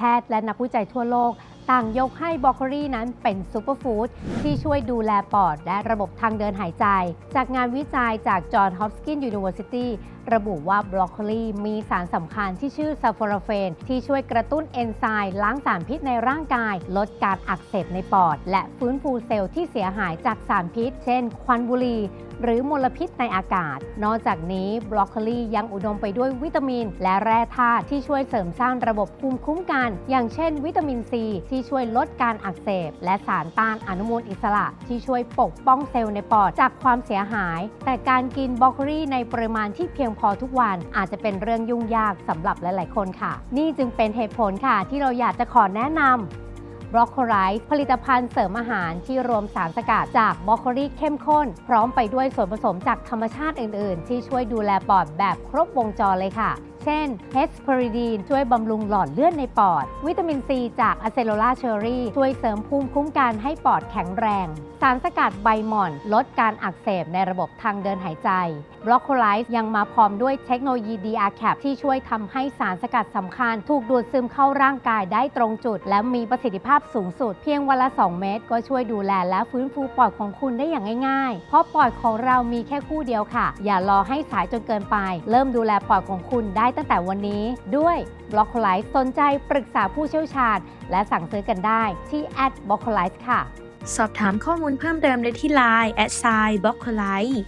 พทย์และนักวิจัยทั่วโลก ต่างยกให้บรอกโคลีนั้นเป็นซูเปอร์ฟู้ดที่ช่วยดูแลปอดและระบบทางเดินหายใจ จากงานวิจัยจากจอห์นฮอปกินส์ยูนิเวอร์ซิตี้ระบุว่าบรอกโคลีมีสารสำคัญที่ชื่อซัลฟอราเฟน ที่ช่วยกระตุ้นเอนไซม์ล้างสารพิษในร่างกาย ลดการอักเสบในปอด และฟื้นฟูเซลล์ที่เสียหายจากสารพิษ เช่น ควันบุหรี่หรือมลพิษในอากาศ นอกจากนี้บรอกโคลียังอุดมไปด้วยวิตามิน และแร่ธาตุที่ช่วยเสริมสร้างระบบภูมิคุ้มกัน อย่างเช่น วิตามินซีที่ช่วยลดการอักเสบ และสารต้านอนุมูลอิสระ ที่ช่วยปกป้องเซลล์ในปอดจากความเสียหาย แต่การกินบรอกโคลีในปริมาณที่เพียงพอทุกวันอาจจะเป็นเรื่องยุ่งยากสำหรับหลาย ๆ คนค่ะ นี่จึงเป็นเหตุผลค่ะ ที่เราอยากจะขอแนะนำบรอกโคไลซ์ผลิตภัณฑ์เสริมอาหารที่รวมสารสกัดจากบรอกโคลีเข้มข้น พร้อมไปด้วยส่วนผสมจากธรรมชาติอื่น ๆ ที่ช่วยดูแลปอดแบบครบวงจรเลยค่ะ เช่นเฮสเพอริดีนช่วยบำรุงหลอดเลือดในปอด วิตามินซีจากอะเซโลลาเชอรี่ช่วยเสริมภูมิคุ้มกันให้ปอดแข็งแรง สารสกัดใบหม่อน ลดการอักเสบในระบบทางเดินหายใจบรอกโคไลซ์ยังมาพร้อมด้วยเทคโนโลยี DR Cap ที่ช่วยทำให้สารสกัดสำคัญ ถูกดูดซึมเข้าร่างกายได้ตรงจุด และมีประสิทธิภาพสูงสุด เพียงวันละ 2 เม็ดก็ช่วยดูแลและฟื้นฟูปอดของคุณได้อย่างง่ายๆ เพราะปอดของเรามีแค่คู่เดียวค่ะ อย่ารอให้สายจนเกินไป เริ่มดูแลปอดของคุณได้ตั้งแต่วันนี้ด้วยบล็อกไลฟ์สนใจปรึกษาผู้เชี่ยวชาญ และสั่งซื้อกันได้ที่ at b l o c k o l i z e ค่ะ สอบถามข้อมูลเพิ่มเติมได้ที่ Line แอดไซบล็อกไลฟ์